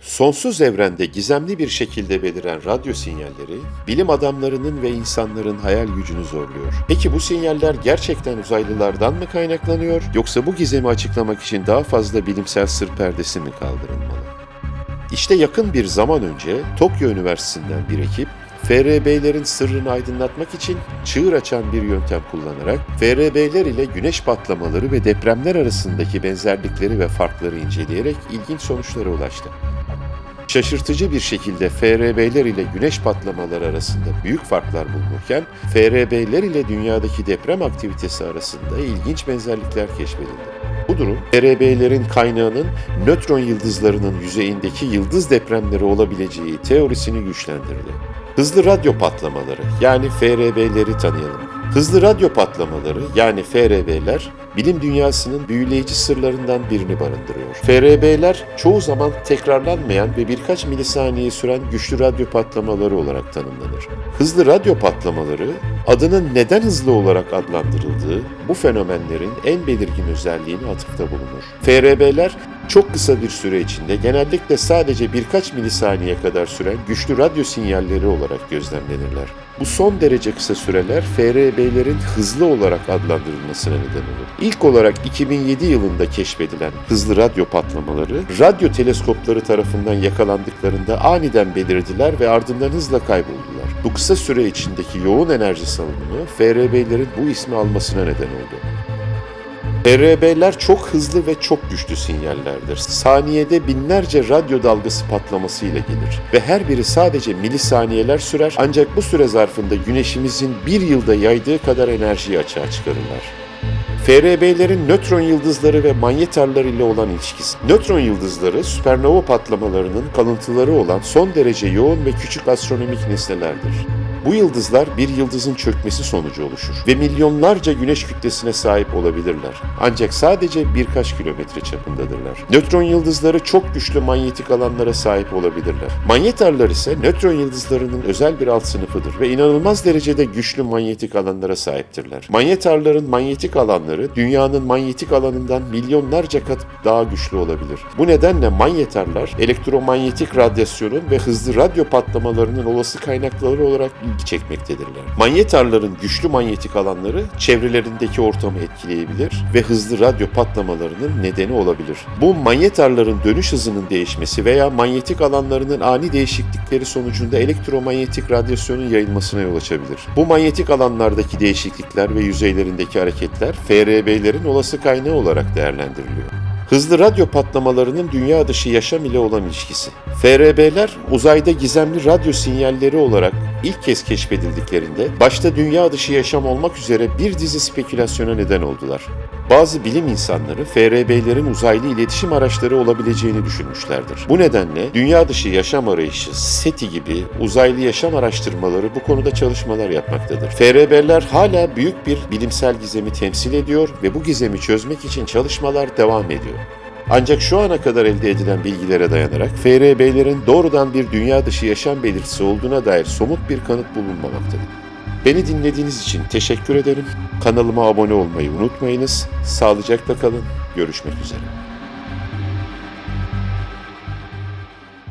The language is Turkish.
Sonsuz evrende gizemli bir şekilde beliren radyo sinyalleri, bilim adamlarının ve insanların hayal gücünü zorluyor. Peki bu sinyaller gerçekten uzaylılardan mı kaynaklanıyor, yoksa bu gizemi açıklamak için daha fazla bilimsel sır perdesi mi kaldırılmalı? İşte yakın bir zaman önce Tokyo Üniversitesi'nden bir ekip, FRB'lerin sırrını aydınlatmak için çığır açan bir yöntem kullanarak FRB'ler ile güneş patlamaları ve depremler arasındaki benzerlikleri ve farkları inceleyerek ilginç sonuçlara ulaştı. Şaşırtıcı bir şekilde FRB'ler ile güneş patlamaları arasında büyük farklar bulunurken, FRB'ler ile dünyadaki deprem aktivitesi arasında ilginç benzerlikler keşfedildi. Bu durum, FRB'lerin kaynağının nötron yıldızlarının yüzeyindeki yıldız depremleri olabileceği teorisini güçlendirdi. Hızlı radyo patlamaları yani FRB'leri tanıyalım. Hızlı radyo patlamaları yani FRB'ler bilim dünyasının büyüleyici sırlarından birini barındırıyor. FRB'ler çoğu zaman tekrarlanmayan ve birkaç milisaniye süren güçlü radyo patlamaları olarak tanımlanır. Hızlı radyo patlamaları adının neden hızlı olarak adlandırıldığı bu fenomenlerin en belirgin özelliğini atıfta bulunur. FRB'ler çok kısa bir süre içinde genellikle sadece birkaç milisaniye kadar süren güçlü radyo sinyalleri olarak gözlemlenirler. Bu son derece kısa süreler FRB'lerin hızlı olarak adlandırılmasına neden olur. İlk olarak 2007 yılında keşfedilen hızlı radyo patlamaları, radyo teleskopları tarafından yakalandıklarında aniden belirdiler ve ardından hızla kayboldular. Bu kısa süre içindeki yoğun enerji salınımı FRB'lerin bu ismi almasına neden oldu. FRB'ler çok hızlı ve çok güçlü sinyallerdir. Saniyede binlerce radyo dalgası patlaması ile gelir ve her biri sadece milisaniyeler sürer ancak bu süre zarfında güneşimizin bir yılda yaydığı kadar enerjiyi açığa çıkarırlar. FRB'lerin nötron yıldızları ve manyetarlar ile olan ilişkisi. Nötron yıldızları süpernova patlamalarının kalıntıları olan son derece yoğun ve küçük astronomik nesnelerdir. Bu yıldızlar bir yıldızın çökmesi sonucu oluşur ve milyonlarca güneş kütlesine sahip olabilirler. Ancak sadece birkaç kilometre çapındadırlar. Nötron yıldızları çok güçlü manyetik alanlara sahip olabilirler. Manyetarlar ise nötron yıldızlarının özel bir alt sınıfıdır ve inanılmaz derecede güçlü manyetik alanlara sahiptirler. Manyetarların manyetik alanları dünyanın manyetik alanından milyonlarca kat daha güçlü olabilir. Bu nedenle manyetarlar elektromanyetik radyasyonun ve hızlı radyo patlamalarının olası kaynakları olarak ilgi çekmektedirler. Manyetarların güçlü manyetik alanları çevrelerindeki ortamı etkileyebilir ve hızlı radyo patlamalarının nedeni olabilir. Bu manyetarların dönüş hızının değişmesi veya manyetik alanlarının ani değişiklikleri sonucunda elektromanyetik radyasyonun yayılmasına yol açabilir. Bu manyetik alanlardaki değişiklikler ve yüzeylerindeki hareketler FRB'lerin olası kaynağı olarak değerlendiriliyor. Hızlı radyo patlamalarının dünya dışı yaşam ile olan ilişkisi. FRB'ler uzayda gizemli radyo sinyalleri olarak ilk kez keşfedildiklerinde başta dünya dışı yaşam olmak üzere bir dizi spekülasyona neden oldular. Bazı bilim insanları FRB'lerin uzaylı iletişim araçları olabileceğini düşünmüşlerdir. Bu nedenle dünya dışı yaşam arayışı, SETI gibi uzaylı yaşam araştırmaları bu konuda çalışmalar yapmaktadır. FRB'ler hala büyük bir bilimsel gizemi temsil ediyor ve bu gizemi çözmek için çalışmalar devam ediyor. Ancak şu ana kadar elde edilen bilgilere dayanarak FRB'lerin doğrudan bir dünya dışı yaşam belirtisi olduğuna dair somut bir kanıt bulunmamaktadır. Beni dinlediğiniz için teşekkür ederim. Kanalıma abone olmayı unutmayınız. Sağlıcakla kalın. Görüşmek üzere.